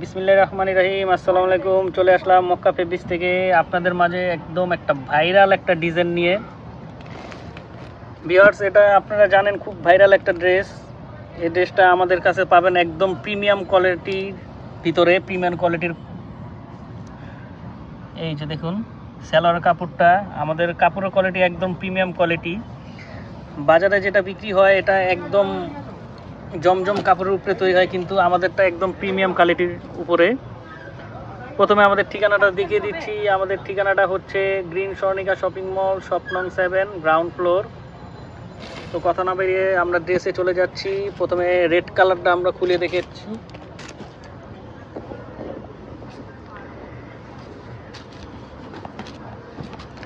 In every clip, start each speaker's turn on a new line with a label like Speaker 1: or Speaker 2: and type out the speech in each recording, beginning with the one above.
Speaker 1: বিসমিল্লাহ রহমান রহিম, আসসালামু আলাইকুম। চলে আসলাম মক্কা ফেব্রিক্স থেকে। আপনাদের মাঝে একদম একটা ভাইরাল একটা ডিজাইন নিয়ে। বিহার্স এটা আপনারা জানেন খুব ভাইরাল একটা ড্রেস। এই ড্রেসটা আমাদের কাছে পাবেন একদম প্রিমিয়াম কোয়ালিটির ভিতরে, প্রিমিয়াম কোয়ালিটির। এই যে দেখুন সেলার কাপড়টা আমাদের কাপড়ের কোয়ালিটি একদম প্রিমিয়াম কোয়ালিটি। বাজারে যেটা বিক্রি হয়, এটা একদম জমজম কাপড়ের উপরে তৈরি হয়, কিন্তু আমাদেরটা একদম প্রিমিয়াম কোয়ালিটির উপরে। প্রথমে আমাদের ঠিকানাটা দেখিয়ে দিচ্ছি। আমাদের ঠিকানাটা হচ্ছে গ্রিন স্বর্ণিকা শপিং মল, স্বপ্নং সেভেন, গ্রাউন্ড ফ্লোর। তো কথা না বেরিয়ে আমরা ড্রেসে চলে যাচ্ছি। প্রথমে রেড কালারটা আমরা খুলে দেখেছি।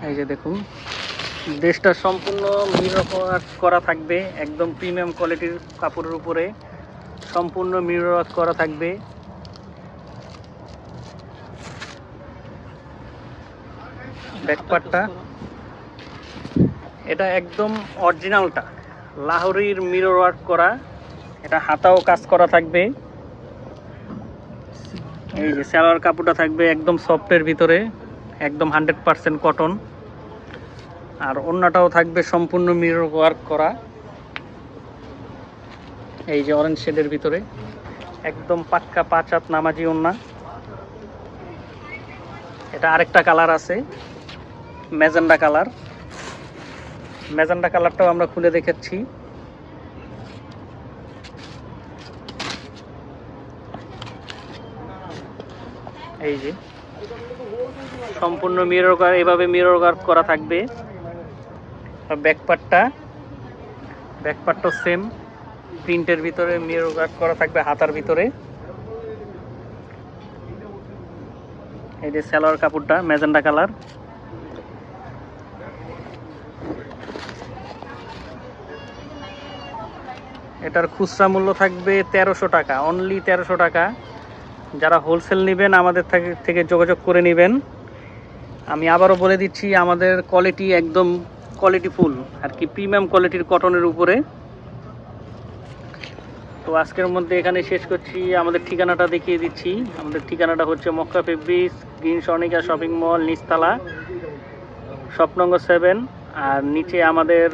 Speaker 1: এই যে দেখুন। ড্রেসটা সম্পূর্ণ মিরর করা থাকবে, একদম প্রিমিয়াম কোয়ালিটির কাপড়ের উপরে। সম্পূর্ণ মিরর করা থাকবে। ব্যাকপার্টটা এটা একদম অরিজিনালটা লাহোরির মিরর ওয়ার্ক করা। এটা হাতাও কাজ করা থাকবে। এই যে সালোয়ার কাপড়টা থাকবে একদম সফটের ভিতরে। একদম হান্ড্রেড পারসেন্ট কটন আর অন্যটাও থাকবে সম্পূর্ণ মিরর ওয়ার্ক করা। এই যে অরেঞ্জ শেডের ভিতরে। একদম পাক্কা পাঁচ হাত নামাজি ওন্না এটা আরেকটা কালার আছে ম্যাজেন্ডা কালার ম্যাজেন্ডা কালারটাও আমরা খুলে দেখাচ্ছি এই যে। সম্পূর্ণ মিরর এভাবে মিরর ওয়ার্ক করা থাকবে। ব্যাকপার্টটা ব্যাকপার্টটাও সেম প্রিন্টের ভিতরে মিরর ওয়ার্ক করা থাকবে হাতার ভিতরে। এই যে সালোয়ার কাপড়টা ম্যাজেন্ডা কালার। এটার খুচরা মূল্য থাকবে তেরোশো টাকা অনলি তেরোশো টাকা। যারা হোলসেল নেবেন, আমাদের থেকে যোগাযোগ করে নেবেন। আমি আবারও বলে দিচ্ছি, আমাদের কোয়ালিটি একদম কোয়ালিটি ফুল আর কি প্রিমিয়াম কোয়ালিটির কটনের উপরে। তো আজকের মধ্যে এখানে শেষ করছি। আমাদের ঠিকানাটা দেখিয়ে দিচ্ছি। আমাদের ঠিকানাটা হচ্ছে Mecca fabrics green Sonika shopping mall, নিচতলা শপ নম্বর সেভেন। আর নিচে আমাদের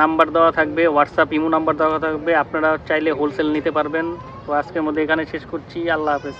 Speaker 1: নাম্বার দেওয়া থাকবে, হোয়াটসঅ্যাপ, ইমো নাম্বার দেওয়া থাকবে। আপনারা চাইলে হোলসেল নিতে পারবেন। তো আজকের মধ্যে এখানে শেষ করছি। আল্লাহ হাফেজ।